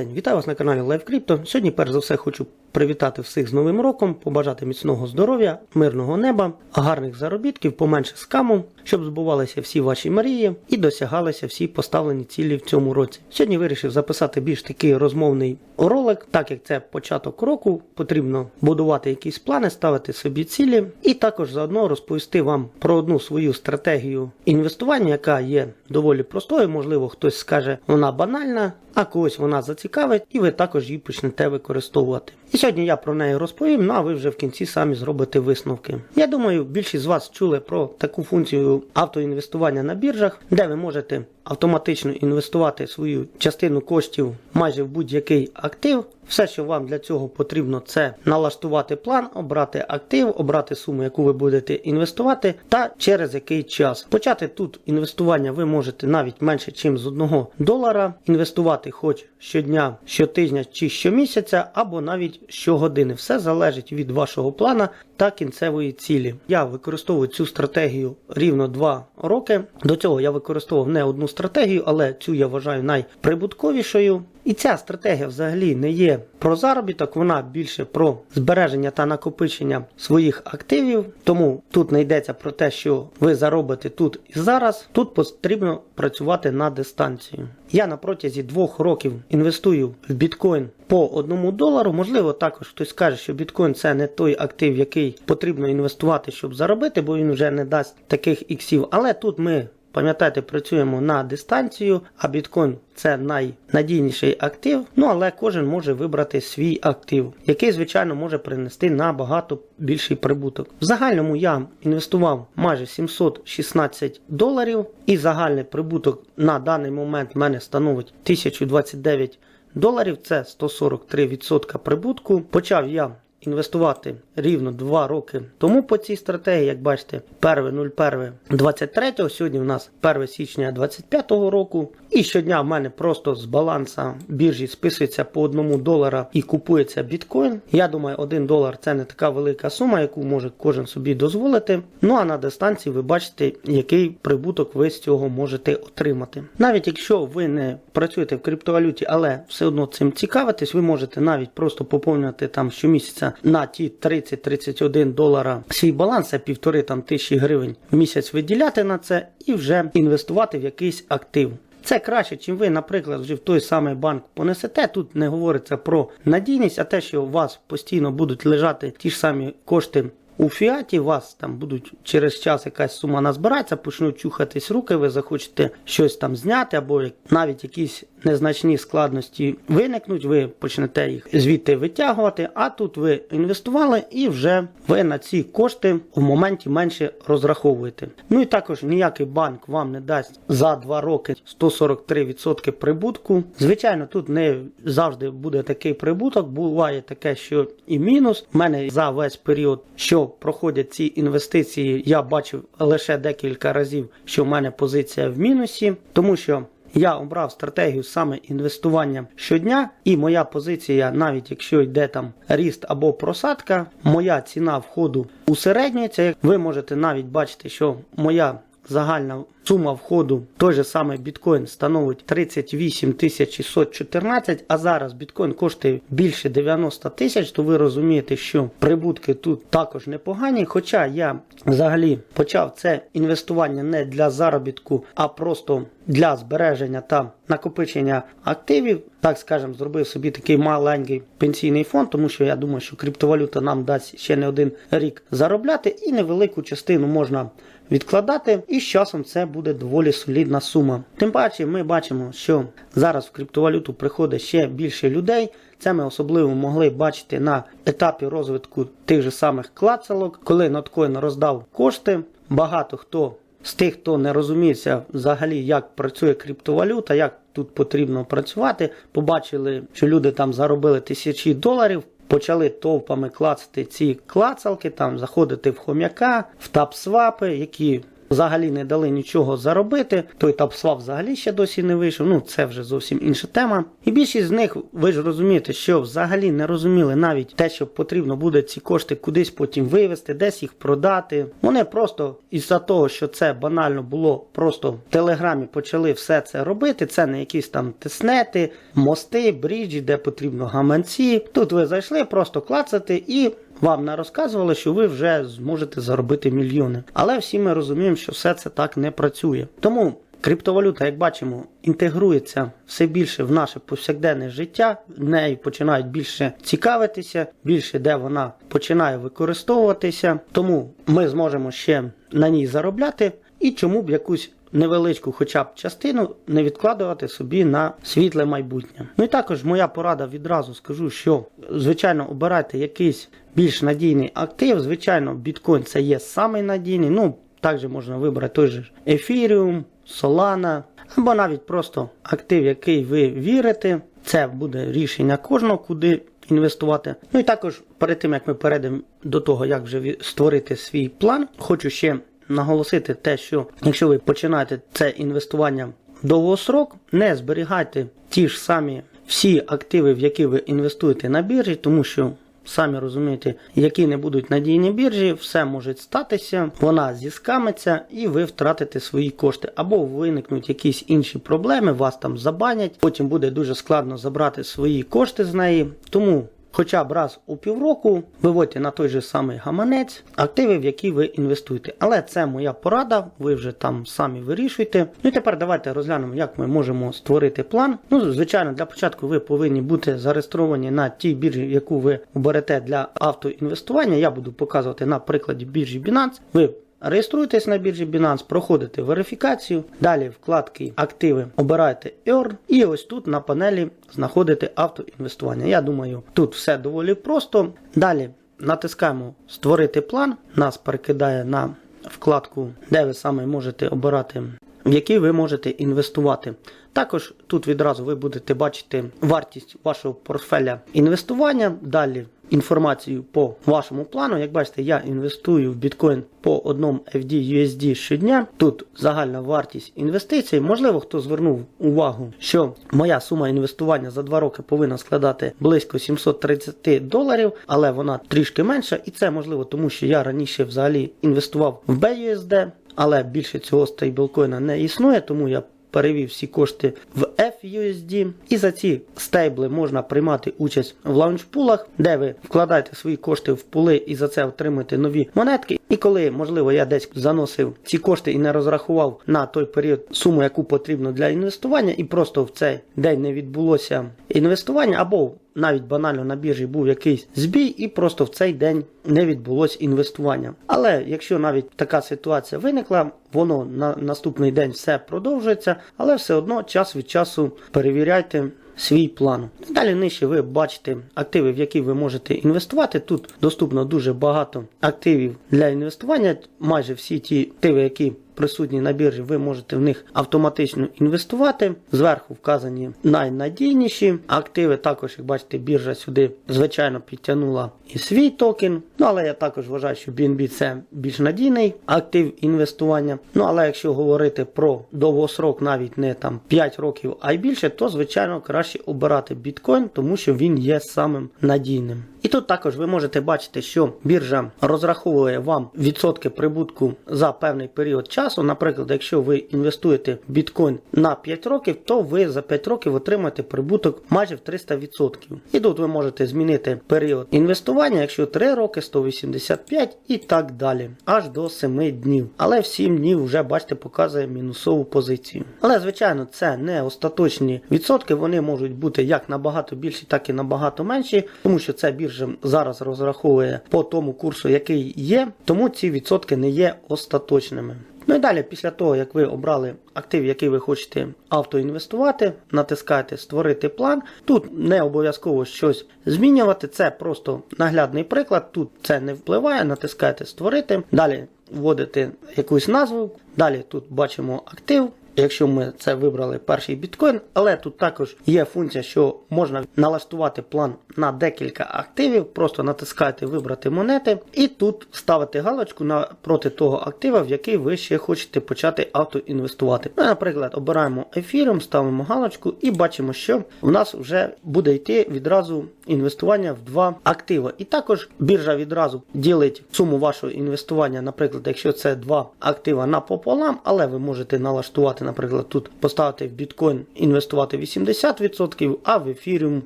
День, вітаю вас на каналі Live Crypto. Сьогодні, перш за все, хочу привітати всіх з Новим роком, побажати міцного здоров'я, мирного неба, гарних заробітків, поменше скаму, щоб збувалися всі ваші мрії і досягалися всі поставлені цілі в цьому році. Сьогодні вирішив записати більш такий розмовний ролик, так як це початок року, потрібно будувати якісь плани, ставити собі цілі, і також заодно розповісти вам про одну свою стратегію інвестування, яка є доволі простою. Можливо, хтось скаже, вона банальна, а когось вона зацікавить, і ви також її почнете використовувати. І сьогодні я про неї розповім, ну а ви вже в кінці самі зробите висновки. Я думаю, більшість з вас чули про таку функцію автоінвестування на біржах, де ви можете автоматично інвестувати свою частину коштів майже в будь-який актив. Все, що вам для цього потрібно, це налаштувати план, обрати актив, обрати суму, яку ви будете інвестувати, та через який час. Почати тут інвестування ви можете навіть менше, ніж з 1 долара, інвестувати хоч щодня, щотижня чи щомісяця, або навіть щогодини. Все залежить від вашого плана та кінцевої цілі. Я використовую цю стратегію рівно 2 роки. До цього я використовував не одну стратегію, але цю я вважаю найприбутковішою. І ця стратегія взагалі не є про заробіток, вона більше про збереження та накопичення своїх активів. Тому тут не йдеться про те, що ви заробите тут і зараз. Тут потрібно працювати на дистанцію. Я на протязі двох років інвестую в біткоін по одному долару. Можливо, також хтось скаже, що біткоін це не той актив, який потрібно інвестувати, щоб заробити, бо він вже не дасть таких іксів. Але тут ми. Пам'ятайте, працюємо на дистанцію, а біткоін це найнадійніший актив. Ну але кожен може вибрати свій актив, який, звичайно, може принести набагато більший прибуток. В загальному я інвестував майже 716 доларів, і загальний прибуток на даний момент в мене становить 1029 доларів. Це 143% прибутку. Почав я інвестувати рівно 2 роки тому по цій стратегії, як бачите, 1.01.23, сьогодні в нас 1 січня 25 року. І щодня в мене просто з баланса біржі списується по 1 долара і купується біткоін. Я думаю, 1 долар це не така велика сума, яку може кожен собі дозволити. Ну а на дистанції ви бачите, який прибуток ви з цього можете отримати. Навіть якщо ви не працюєте в криптовалюті, але все одно цим цікавитесь, ви можете навіть просто поповнювати там щомісяця на ті 30-31 долара свій баланс, це півтори там тисячі гривень в місяць виділяти на це і вже інвестувати в якийсь актив. Це краще, чим ви, наприклад, вже в той самий банк понесете. Тут не говориться про надійність, а те, що у вас постійно будуть лежати ті ж самі кошти. У фіаті вас там будуть через час якась сума назбиратися, почнуть чухатись руки, ви захочете щось там зняти, або навіть якісь незначні складності виникнуть, ви почнете їх звідти витягувати. А тут ви інвестували і вже ви на ці кошти в моменті менше розраховуєте. Ну і також ніякий банк вам не дасть за 2 роки 143% прибутку. Звичайно, тут не завжди буде такий прибуток. Буває таке, що і мінус. У мене за весь період, що проходять ці інвестиції, я бачив лише декілька разів, що в мене позиція в мінусі, тому що. Я обрав стратегію саме інвестування щодня, і моя позиція, навіть якщо йде там ріст або просадка, моя ціна входу усереднюється. Ви можете навіть бачити, що моя загальна сума входу, той же самий біткоін становить 38 614, а зараз біткоін коштує більше 90 тисяч, то ви розумієте, що прибутки тут також непогані. Хоча я взагалі почав це інвестування не для заробітку, а просто для збереження та накопичення активів, так скажемо, зробив собі такий маленький пенсійний фонд, тому що я думаю, що криптовалюта нам дасть ще не один рік заробляти, і невелику частину можна відкладати, і з часом це буде доволі солідна сума. Тим паче, ми бачимо, що зараз в криптовалюту приходить ще більше людей. Це ми особливо могли бачити на етапі розвитку тих же самих клацалок, коли Ноткоін роздав кошти. Багато хто з тих, хто не розуміється взагалі, як працює криптовалюта, як тут потрібно працювати, побачили, що люди там заробили тисячі доларів. Почали товпами клацати ці клацалки, там заходити в хом'яка, в тапсвапи, які взагалі не дали нічого заробити. Той TapSwap взагалі ще досі не вийшов. Ну це вже зовсім інша тема. І більшість з них, ви ж розумієте, що взагалі не розуміли навіть те, що потрібно буде ці кошти кудись потім вивести, десь їх продати. Вони просто із-за того, що це банально було просто в телеграмі почали все це робити. Це не якісь там теснети, мости, бріджі, де потрібно гаманці. Тут ви зайшли, просто клацати і. Вам не розказували, що ви вже зможете заробити мільйони. Але всі ми розуміємо, що все це так не працює. Тому криптовалюта, як бачимо, інтегрується все більше в наше повсякденне життя. Нею починають більше цікавитися, більше де вона починає використовуватися. Тому ми зможемо ще на ній заробляти. І чому б якусь невеличку, хоча б частину не відкладувати собі на світле майбутнє. Ну і також моя порада відразу скажу, що звичайно обирайте якийсь більш надійний актив. Звичайно, біткоін це є самий надійний. Ну також можна вибрати той же Ethereum, Solana, або навіть просто актив, який ви вірите. Це буде рішення кожного, куди інвестувати. Ну і також перед тим як ми перейдемо до того, як вже створити свій план, хочу ще наголосити те, що якщо ви починаєте це інвестування довгосрок, не зберігайте ті ж самі всі активи, в які ви інвестуєте на біржі, тому що. Самі розумієте, які не будуть надійні біржі, все може статися, вона зіскамиться і ви втратите свої кошти. Або виникнуть якісь інші проблеми, вас там забанять, потім буде дуже складно забрати свої кошти з неї. Тому Хоча б раз у півроку виводьте на той же самий гаманець активи, в які ви інвестуєте. Але це моя порада, ви вже там самі вирішуєте. Ну і тепер давайте розглянемо, як ми можемо створити план. Ну, звичайно, для початку ви повинні бути зареєстровані на тій біржі, яку ви оберете для автоінвестування. Я буду показувати на прикладі біржі Binance. Ви Реєструєтесь на біржі Binance, проходите верифікацію, далі вкладки активи обираєте Earn і ось тут на панелі знаходите автоінвестування. Я думаю, тут все доволі просто. Далі натискаємо Створити план, нас перекидає на вкладку, де ви саме можете обирати, в який ви можете інвестувати. Також тут відразу ви будете бачити вартість вашого портфеля інвестування. Далі інформацію по вашому плану. Як бачите, я інвестую в біткоін по одному FD USD щодня. Тут загальна вартість інвестицій. Можливо, хто звернув увагу, що моя сума інвестування за 2 роки повинна складати близько 730 доларів, але вона трішки менша, і це можливо, тому що я раніше взагалі інвестував в BUSD, але більше цього стейблкоїна не існує, тому я перевів всі кошти в FUSD. І за ці стейбли можна приймати участь в лаунчпулах, де ви вкладаєте свої кошти в пули і за це отримуєте нові монетки. І коли, можливо, я десь заносив ці кошти і не розрахував на той період суму, яку потрібно для інвестування, і просто в цей день не відбулося інвестування, або навіть банально на біржі був якийсь збій, і просто в цей день не відбулось інвестування. Але якщо навіть така ситуація виникла, воно на наступний день все продовжується, але все одно час від часу перевіряйте. Свій план. Далі нижче ви бачите активи, в які ви можете інвестувати. Тут доступно дуже багато активів для інвестування. Майже всі ті активи, які присутні на біржі, ви можете в них автоматично інвестувати. Зверху вказані найнадійніші активи. Також, як бачите, біржа сюди, звичайно, підтягнула і свій токен. Ну, але я також вважаю, що BNB це більш надійний актив інвестування. Ну, але якщо говорити про довгосрок, навіть не там 5 років, а й більше, то звичайно краще обирати біткоін, тому що він є самим надійним. І тут також ви можете бачити, що біржа розраховує вам відсотки прибутку за певний період часу. Наприклад, якщо ви інвестуєте в біткоін на 5 років, то ви за 5 років отримаєте прибуток майже в 300%. І тут ви можете змінити період інвестування, якщо 3 роки, 185 і так далі, аж до 7 днів. Але в 7 днів вже бачите, показує мінусову позицію. Але звичайно, це не остаточні відсотки, вони можуть бути як набагато більші, так і набагато менші, тому що це біржа зараз розраховує по тому курсу, який є, тому ці відсотки не є остаточними. Ну і далі, після того, як ви обрали актив, який ви хочете автоінвестувати, натискаєте Створити план. Тут не обов'язково щось змінювати, це просто наглядний приклад. Тут це не впливає, натискаєте Створити. Далі вводите якусь назву. Далі тут бачимо актив, якщо ми це вибрали перший біткоін, але тут також є функція, що можна налаштувати план на декілька активів, просто натискаєте вибрати монети, і тут ставити галочку напроти того актива, в який ви ще хочете почати автоінвестувати. Ну, наприклад, обираємо ефіром, ставимо галочку і бачимо, що в нас вже буде йти відразу інвестування в два активи. І також біржа відразу ділить суму вашого інвестування, наприклад, якщо це два актива напополам, але ви можете налаштувати, наприклад, тут поставити в біткоін інвестувати 80%, а в ефіріум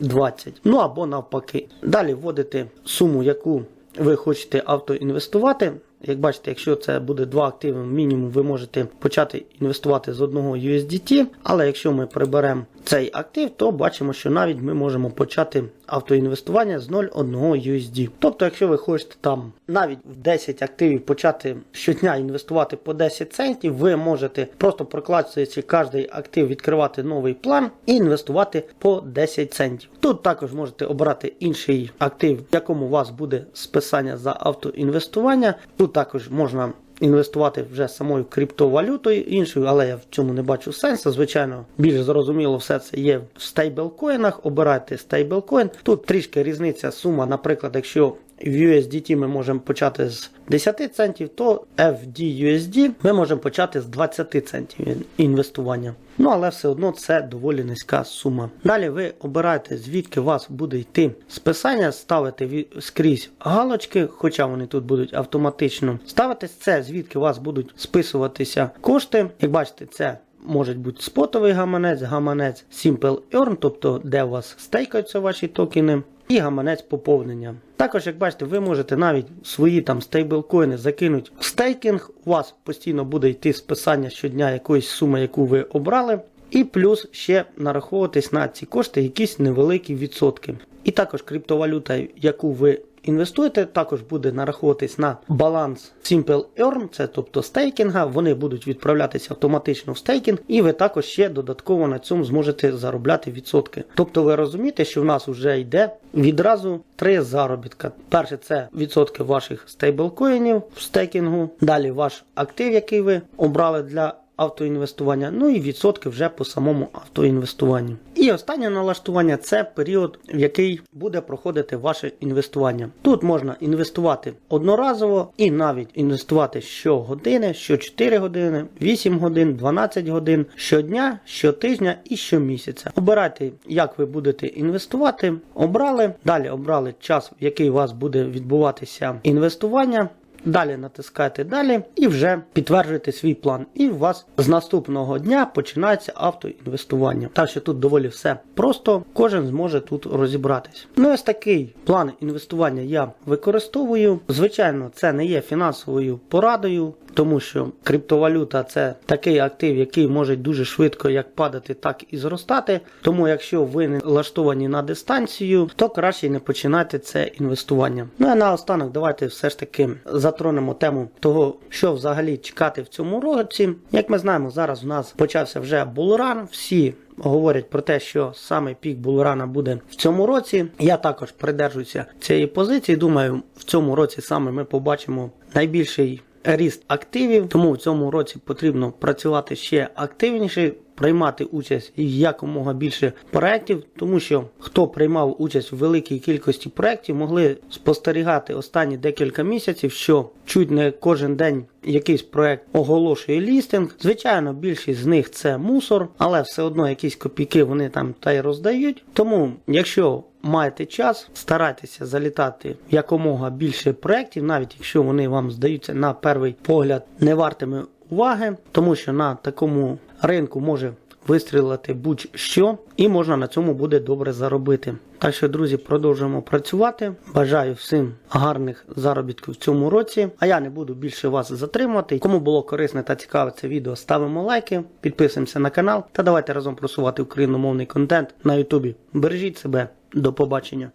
20%. Ну або навпаки. Далі вводите суму, яку ви хочете автоінвестувати. Як бачите, якщо це буде два активи, мінімум ви можете почати інвестувати з одного USDT, але якщо ми приберемо цей актив, то бачимо, що навіть ми можемо почати автоінвестування з 0,1 USD. Тобто, якщо ви хочете там навіть в 10 активів почати щодня інвестувати по 10 центів, ви можете просто прокладаючи кожний актив відкривати новий план і інвестувати по 10 центів. Тут також можете обрати інший актив, в якому у вас буде списання за автоінвестування. Тут також можна інвестувати вже самою криптовалютою іншою, але я в цьому не бачу сенсу. Звичайно, більш зрозуміло, все це є в стейблкоїнах. Обирайте стейблкоін. Тут трішки різниця сума, наприклад, якщо в USDT ми можемо почати з 10 центів, то FDUSD ми можемо почати з 20 центів інвестування. Ну, але все одно це доволі низька сума. Далі ви обираєте, звідки у вас буде йти списання, ставите скрізь галочки, хоча вони тут будуть автоматично. Ставите це, звідки у вас будуть списуватися кошти. Як бачите, це може бути спотовий гаманець, гаманець Simple Earn, тобто де у вас стейкаються ваші токени. І гаманець поповнення. Також, як бачите, ви можете навіть свої там стейблкоїни закинути в стейкінг. У вас постійно буде йти списання щодня якоїсь суми, яку ви обрали. І плюс ще нараховуватись на ці кошти якісь невеликі відсотки. І також криптовалюта, яку ви інвестуєте, також буде нараховуватись на баланс Simple Earn, це тобто стейкінга. Вони будуть відправлятися автоматично в стейкінг, і ви також ще додатково на цьому зможете заробляти відсотки. Тобто ви розумієте, що в нас вже йде відразу три заробітка. Перше це відсотки ваших стейблкоїнів в стейкінгу. Далі ваш актив, який ви обрали для автоінвестування, ну і відсотки вже по самому автоінвестуванню. І останнє налаштування це період, в який буде проходити ваше інвестування. Тут можна інвестувати одноразово і навіть інвестувати щогодини, що 4 години, 8 годин, 12 годин, щодня, щотижня і щомісяця. Обирайте, як ви будете інвестувати. Обрали. Далі обрали час, в який у вас буде відбуватися інвестування. Далі натискаєте далі і вже підтверджуєте свій план. І у вас з наступного дня починається автоінвестування. Так що тут доволі все просто, кожен зможе тут розібратись. Ну ось такий план інвестування я використовую. Звичайно, це не є фінансовою порадою. Тому що криптовалюта це такий актив, який може дуже швидко як падати, так і зростати. Тому, якщо ви не влаштовані на дистанцію, то краще не починайте це інвестування. Ну а наостанок, давайте все ж таки затронемо тему того, що взагалі чекати в цьому році. Як ми знаємо, зараз у нас почався вже булран. Всі говорять про те, що саме пік булрана буде в цьому році. Я також придержуюся цієї позиції. Думаю, в цьому році саме ми побачимо найбільший ріст активів, тому в цьому році потрібно працювати ще активніше, приймати участь якомога більше проєктів, тому що хто приймав участь в великій кількості проєктів, могли спостерігати останні декілька місяців, що чуть не кожен день якийсь проєкт оголошує лістинг. Звичайно, більшість з них це мусор, але все одно якісь копійки вони там та й роздають. Тому, якщо маєте час, старайтеся залітати якомога більше проєктів, навіть якщо вони вам здаються на перший погляд не вартими уваги, тому що на такому ринку може вистрілити будь-що, і можна на цьому буде добре заробити. Так що, друзі, продовжуємо працювати. Бажаю всім гарних заробітків в цьому році. А я не буду більше вас затримувати. Кому було корисне та цікаве це відео, ставимо лайки, підписуємося на канал та давайте разом просувати україномовний контент на Ютубі. Бережіть себе, до побачення.